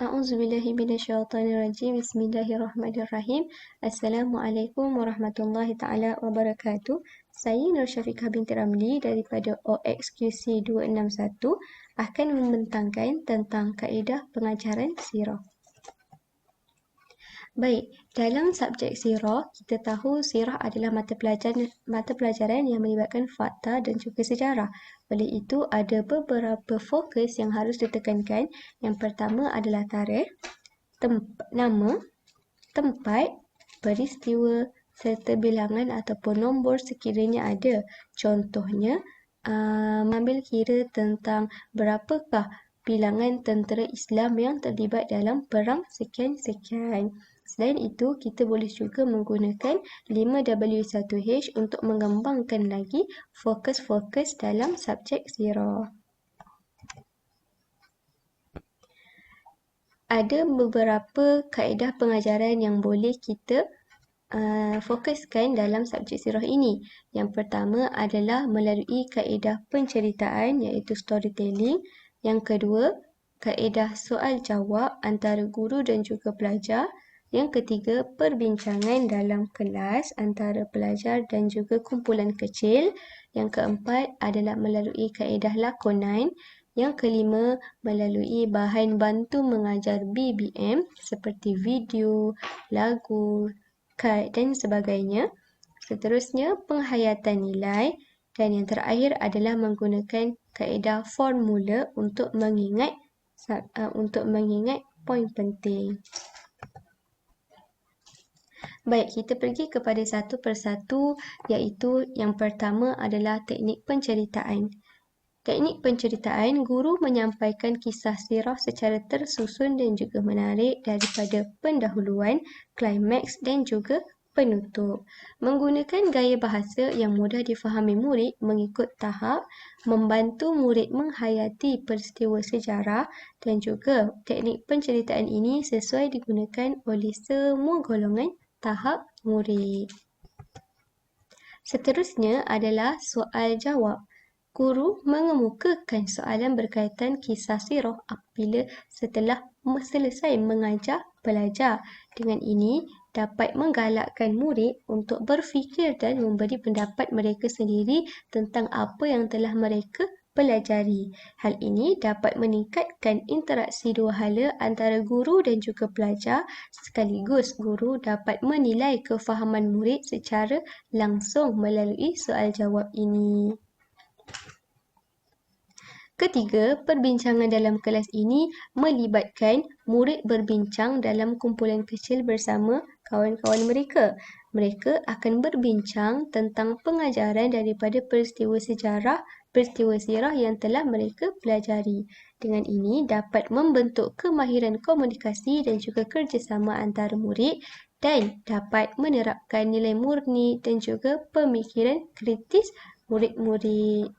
A'udzubillahiminasyaitanirrajim. Bismillahirrahmanirrahim. Assalamualaikum warahmatullahi taala wabarakatuh. Saya Nur Syafiqah binti Ramli daripada OXQC 261 akan membentangkan tentang kaedah pengajaran sirah. Baik, dalam subjek sirah, kita tahu sirah adalah mata pelajaran mata pelajaran yang melibatkan fakta dan juga sejarah. Oleh itu, ada beberapa fokus yang harus ditekankan. Yang pertama adalah tarikh, temp- nama, tempat, peristiwa serta bilangan ataupun nombor sekiranya ada. Contohnya, uh, mengambil kira tentang berapakah bilangan tentera Islam yang terlibat dalam perang sekian-sekian. Selain itu, kita boleh juga menggunakan 5W1H untuk mengembangkan lagi fokus-fokus dalam subjek sirah. Ada beberapa kaedah pengajaran yang boleh kita uh, fokuskan dalam subjek sirah ini. Yang pertama adalah melalui kaedah penceritaan iaitu storytelling. Yang kedua, kaedah soal jawab antara guru dan juga pelajar. Yang ketiga, perbincangan dalam kelas antara pelajar dan juga kumpulan kecil. Yang keempat adalah melalui kaedah lakonan. Yang kelima, melalui bahan bantu mengajar BBM seperti video, lagu, kad dan sebagainya. Seterusnya, penghayatan nilai. Dan yang terakhir adalah menggunakan kaedah formula untuk mengingat uh, untuk mengingat poin penting. Baik, kita pergi kepada satu persatu iaitu yang pertama adalah teknik penceritaan. Teknik penceritaan, guru menyampaikan kisah sirah secara tersusun dan juga menarik daripada pendahuluan, klimaks dan juga penutup. Menggunakan gaya bahasa yang mudah difahami murid mengikut tahap, membantu murid menghayati peristiwa sejarah dan juga teknik penceritaan ini sesuai digunakan oleh semua golongan tahap murid. Seterusnya adalah soal jawab. Guru mengemukakan soalan berkaitan kisah sirah apabila setelah selesai mengajar pelajar. Dengan ini, dapat menggalakkan murid untuk berfikir dan memberi pendapat mereka sendiri tentang apa yang telah mereka pelajari. Hal ini dapat meningkatkan interaksi dua hala antara guru dan juga pelajar sekaligus guru dapat menilai kefahaman murid secara langsung melalui soal jawab ini. Ketiga, perbincangan dalam kelas ini melibatkan murid berbincang dalam kumpulan kecil bersama kawan-kawan mereka. Mereka akan berbincang tentang pengajaran daripada peristiwa sejarah peristiwa sirah yang telah mereka pelajari. Dengan ini dapat membentuk kemahiran komunikasi dan juga kerjasama antara murid dan dapat menerapkan nilai murni dan juga pemikiran kritis murid-murid.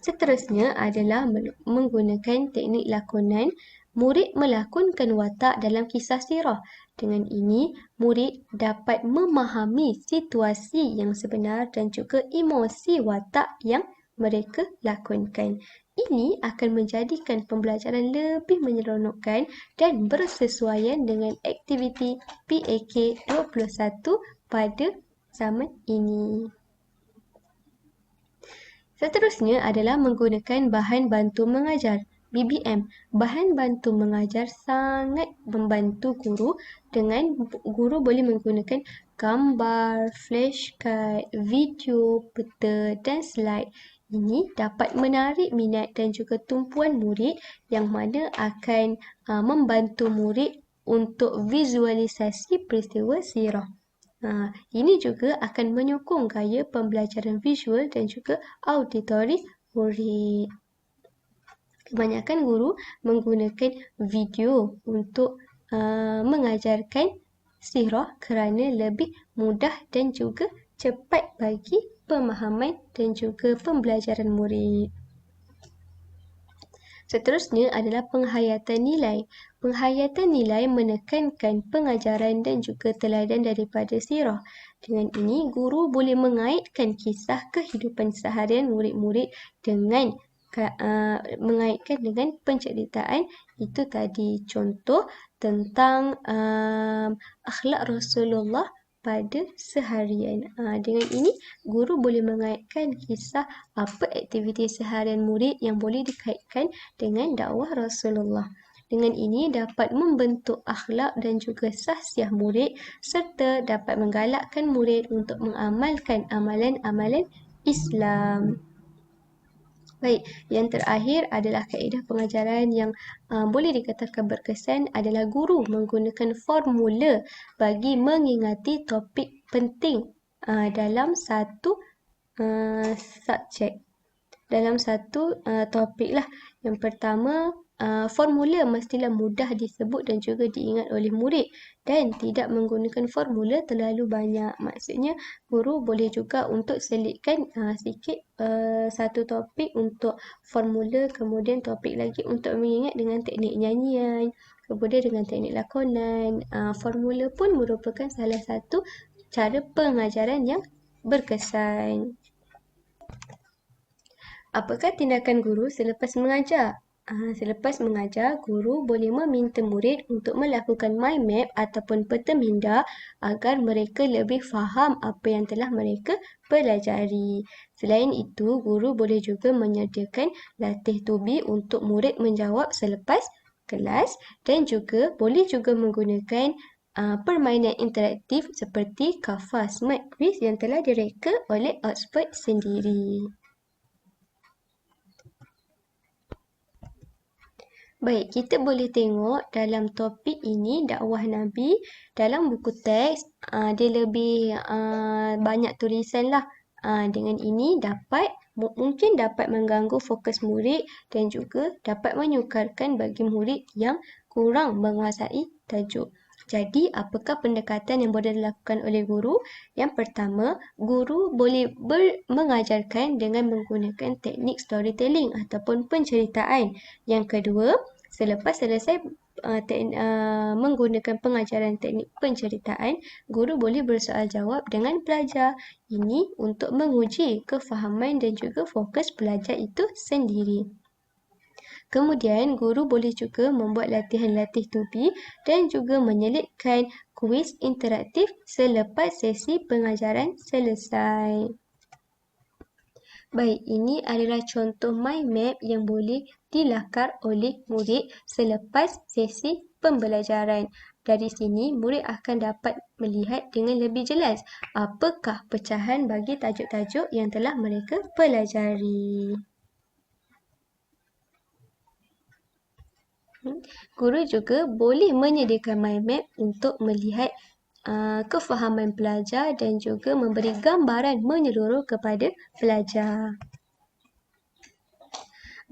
Seterusnya adalah menggunakan teknik lakonan murid melakonkan watak dalam kisah sirah. Dengan ini, murid dapat memahami situasi yang sebenar dan juga emosi watak yang mereka lakonkan. Ini akan menjadikan pembelajaran lebih menyeronokkan dan bersesuaian dengan aktiviti PAK 21 pada zaman ini. Seterusnya adalah menggunakan bahan bantu mengajar. BBM, bahan bantu mengajar sangat membantu guru dengan guru boleh menggunakan gambar, flashcard, video, peta dan slide. Ini dapat menarik minat dan juga tumpuan murid yang mana akan uh, membantu murid untuk visualisasi peristiwa sirah. Uh, ini juga akan menyokong gaya pembelajaran visual dan juga auditori murid kebanyakan guru menggunakan video untuk uh, mengajarkan sirah kerana lebih mudah dan juga cepat bagi pemahaman dan juga pembelajaran murid. Seterusnya adalah penghayatan nilai. Penghayatan nilai menekankan pengajaran dan juga teladan daripada sirah. Dengan ini, guru boleh mengaitkan kisah kehidupan seharian murid-murid dengan uh, mengaitkan dengan penceritaan itu tadi contoh tentang um, akhlak Rasulullah pada seharian. Uh, dengan ini, guru boleh mengaitkan kisah apa aktiviti seharian murid yang boleh dikaitkan dengan dakwah Rasulullah. Dengan ini dapat membentuk akhlak dan juga sahsiah murid serta dapat menggalakkan murid untuk mengamalkan amalan-amalan Islam. Baik, yang terakhir adalah kaedah pengajaran yang uh, boleh dikatakan berkesan adalah guru menggunakan formula bagi mengingati topik penting uh, dalam satu uh, subjek. Dalam satu uh, topik lah. Yang pertama uh, formula mestilah mudah disebut dan juga diingat oleh murid dan tidak menggunakan formula terlalu banyak. Maksudnya guru boleh juga untuk selitkan uh, sikit uh, satu topik untuk formula kemudian topik lagi untuk mengingat dengan teknik nyanyian kemudian dengan teknik lakonan. Uh, formula pun merupakan salah satu cara pengajaran yang berkesan. Apakah tindakan guru selepas mengajar? Uh, selepas mengajar, guru boleh meminta murid untuk melakukan mind map ataupun peta minda agar mereka lebih faham apa yang telah mereka pelajari. Selain itu, guru boleh juga menyediakan latih tubi untuk murid menjawab selepas kelas dan juga boleh juga menggunakan uh, permainan interaktif seperti Kafa Smart Quiz yang telah direka oleh Oxford sendiri. Baik, kita boleh tengok dalam topik ini dakwah Nabi dalam buku teks uh, dia lebih uh, banyak tulisan lah. Uh, dengan ini dapat mungkin dapat mengganggu fokus murid dan juga dapat menyukarkan bagi murid yang kurang menguasai tajuk. Jadi, apakah pendekatan yang boleh dilakukan oleh guru? Yang pertama, guru boleh ber- mengajarkan dengan menggunakan teknik storytelling ataupun penceritaan. Yang kedua, selepas selesai uh, te- uh, menggunakan pengajaran teknik penceritaan, guru boleh bersoal jawab dengan pelajar. Ini untuk menguji kefahaman dan juga fokus pelajar itu sendiri. Kemudian, guru boleh juga membuat latihan latih tubi dan juga menyelitkan kuis interaktif selepas sesi pengajaran selesai. Baik, ini adalah contoh mind map yang boleh dilakar oleh murid selepas sesi pembelajaran. Dari sini, murid akan dapat melihat dengan lebih jelas apakah pecahan bagi tajuk-tajuk yang telah mereka pelajari. Guru juga boleh menyediakan mind map untuk melihat uh, kefahaman pelajar dan juga memberi gambaran menyeluruh kepada pelajar.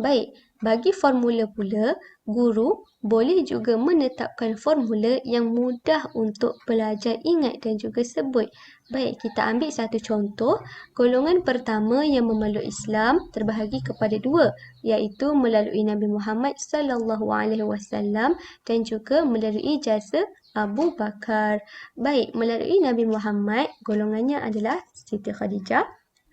Baik, bagi formula pula, guru boleh juga menetapkan formula yang mudah untuk pelajar ingat dan juga sebut. Baik, kita ambil satu contoh. Golongan pertama yang memeluk Islam terbahagi kepada dua, iaitu melalui Nabi Muhammad sallallahu alaihi wasallam dan juga melalui jasa Abu Bakar. Baik, melalui Nabi Muhammad, golongannya adalah Siti Khadijah,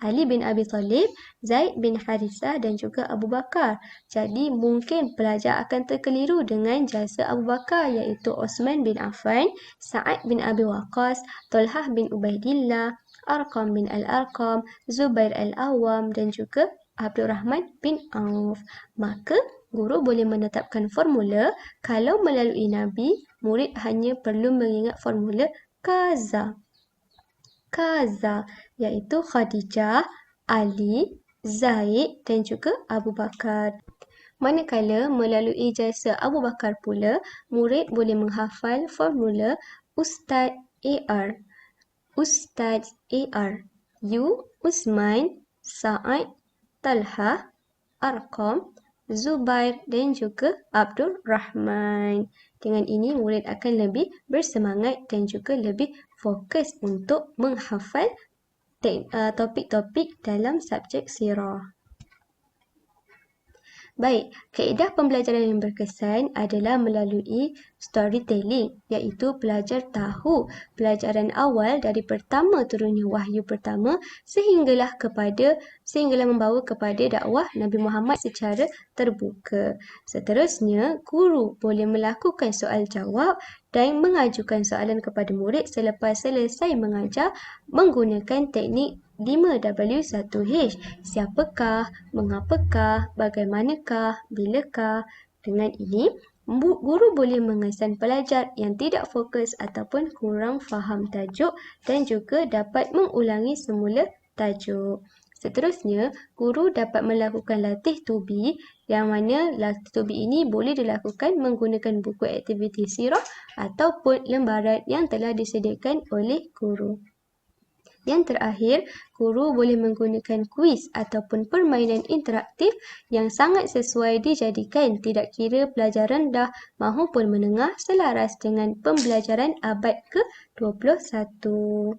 Ali bin Abi Talib, Zaid bin Harithah dan juga Abu Bakar. Jadi mungkin pelajar akan terkeliru dengan jasa Abu Bakar iaitu Osman bin Affan, Sa'ad bin Abi Waqqas, Talhah bin Ubaidillah, Arqam bin Al-Arqam, Zubair Al-Awam dan juga Abdul Rahman bin Auf. Maka guru boleh menetapkan formula kalau melalui Nabi, murid hanya perlu mengingat formula kaza. Kaza iaitu Khadijah, Ali, Zaid dan juga Abu Bakar. Manakala melalui jasa Abu Bakar pula, murid boleh menghafal formula Ustaz AR. Ustaz AR. You, Usman, Sa'ad, Talha, Arqam, Zubair dan juga Abdul Rahman. Dengan ini, murid akan lebih bersemangat dan juga lebih fokus untuk menghafal Uh, topik-topik dalam subjek sirah. Baik, kaedah pembelajaran yang berkesan adalah melalui storytelling iaitu pelajar tahu pelajaran awal dari pertama turunnya wahyu pertama sehinggalah kepada sehinggalah membawa kepada dakwah Nabi Muhammad secara terbuka. Seterusnya, guru boleh melakukan soal jawab dan mengajukan soalan kepada murid selepas selesai mengajar menggunakan teknik 5W1H. Siapakah, mengapakah, bagaimanakah, bilakah. Dengan ini, guru boleh mengesan pelajar yang tidak fokus ataupun kurang faham tajuk dan juga dapat mengulangi semula tajuk. Seterusnya, guru dapat melakukan latih tubi yang mana latih tubi ini boleh dilakukan menggunakan buku aktiviti sirah ataupun lembaran yang telah disediakan oleh guru. Yang terakhir, guru boleh menggunakan kuis ataupun permainan interaktif yang sangat sesuai dijadikan tidak kira pelajar rendah maupun menengah selaras dengan pembelajaran abad ke-21.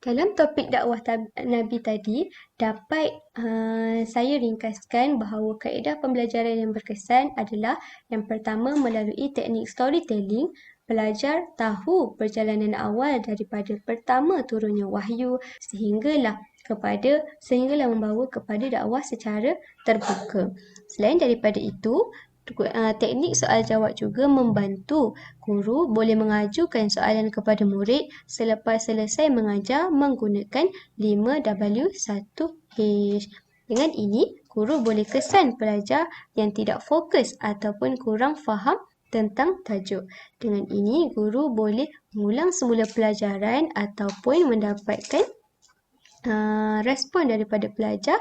Dalam topik dakwah Nabi tadi, dapat uh, saya ringkaskan bahawa kaedah pembelajaran yang berkesan adalah yang pertama melalui teknik storytelling, Pelajar tahu perjalanan awal daripada pertama turunnya wahyu sehinggalah kepada sehinggalah membawa kepada dakwah secara terbuka. Selain daripada itu, uh, teknik soal jawab juga membantu guru boleh mengajukan soalan kepada murid selepas selesai mengajar menggunakan 5W1H. Dengan ini, guru boleh kesan pelajar yang tidak fokus ataupun kurang faham tentang tajuk. Dengan ini, guru boleh mengulang semula pelajaran ataupun mendapatkan uh, respon daripada pelajar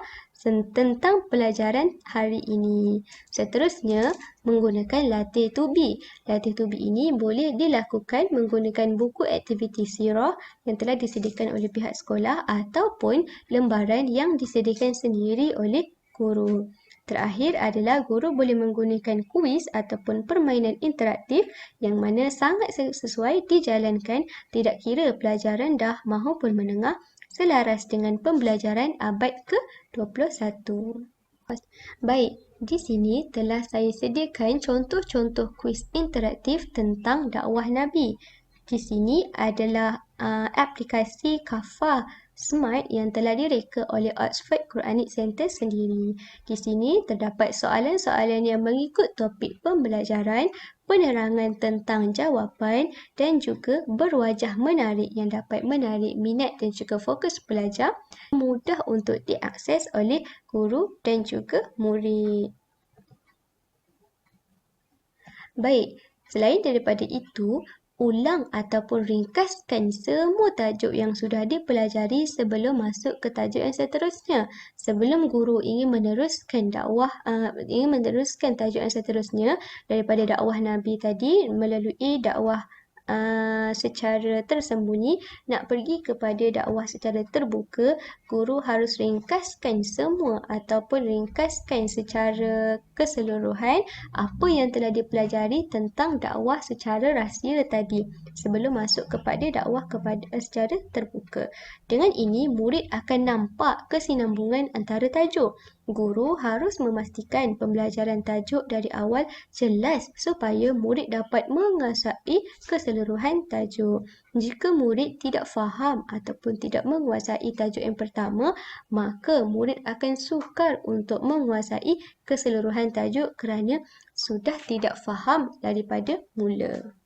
tentang pelajaran hari ini. Seterusnya, menggunakan latih tubi. Latih tubi ini boleh dilakukan menggunakan buku aktiviti sirah yang telah disediakan oleh pihak sekolah ataupun lembaran yang disediakan sendiri oleh guru. Terakhir adalah guru boleh menggunakan kuis ataupun permainan interaktif yang mana sangat sesuai dijalankan tidak kira pelajar rendah maupun menengah selaras dengan pembelajaran abad ke-21. Baik, di sini telah saya sediakan contoh-contoh kuis interaktif tentang dakwah Nabi. Di sini adalah uh, aplikasi Kafa Smart yang telah direka oleh Oxford Quranic Center sendiri. Di sini terdapat soalan-soalan yang mengikut topik pembelajaran, penerangan tentang jawapan dan juga berwajah menarik yang dapat menarik minat dan juga fokus pelajar mudah untuk diakses oleh guru dan juga murid. Baik, selain daripada itu, ulang ataupun ringkaskan semua tajuk yang sudah dipelajari sebelum masuk ke tajuk yang seterusnya. Sebelum guru ingin meneruskan dakwah uh, ingin meneruskan tajuk yang seterusnya daripada dakwah Nabi tadi melalui dakwah uh, secara tersembunyi nak pergi kepada dakwah secara terbuka guru harus ringkaskan semua ataupun ringkaskan secara keseluruhan apa yang telah dipelajari tentang dakwah secara rahsia tadi sebelum masuk kepada dakwah kepada uh, secara terbuka. Dengan ini murid akan nampak kesinambungan antara tajuk Guru harus memastikan pembelajaran tajuk dari awal jelas supaya murid dapat menguasai keseluruhan tajuk. Jika murid tidak faham ataupun tidak menguasai tajuk yang pertama, maka murid akan sukar untuk menguasai keseluruhan tajuk kerana sudah tidak faham daripada mula.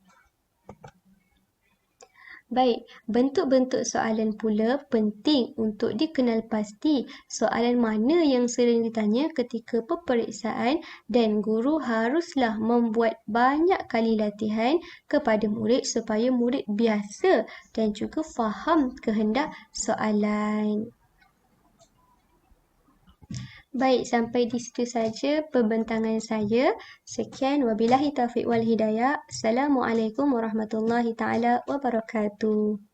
Baik, bentuk-bentuk soalan pula penting untuk dikenal pasti soalan mana yang sering ditanya ketika peperiksaan dan guru haruslah membuat banyak kali latihan kepada murid supaya murid biasa dan juga faham kehendak soalan. Baik, sampai di situ saja pembentangan saya. Sekian wabillahi taufiq wal hidayah. Assalamualaikum warahmatullahi taala wabarakatuh.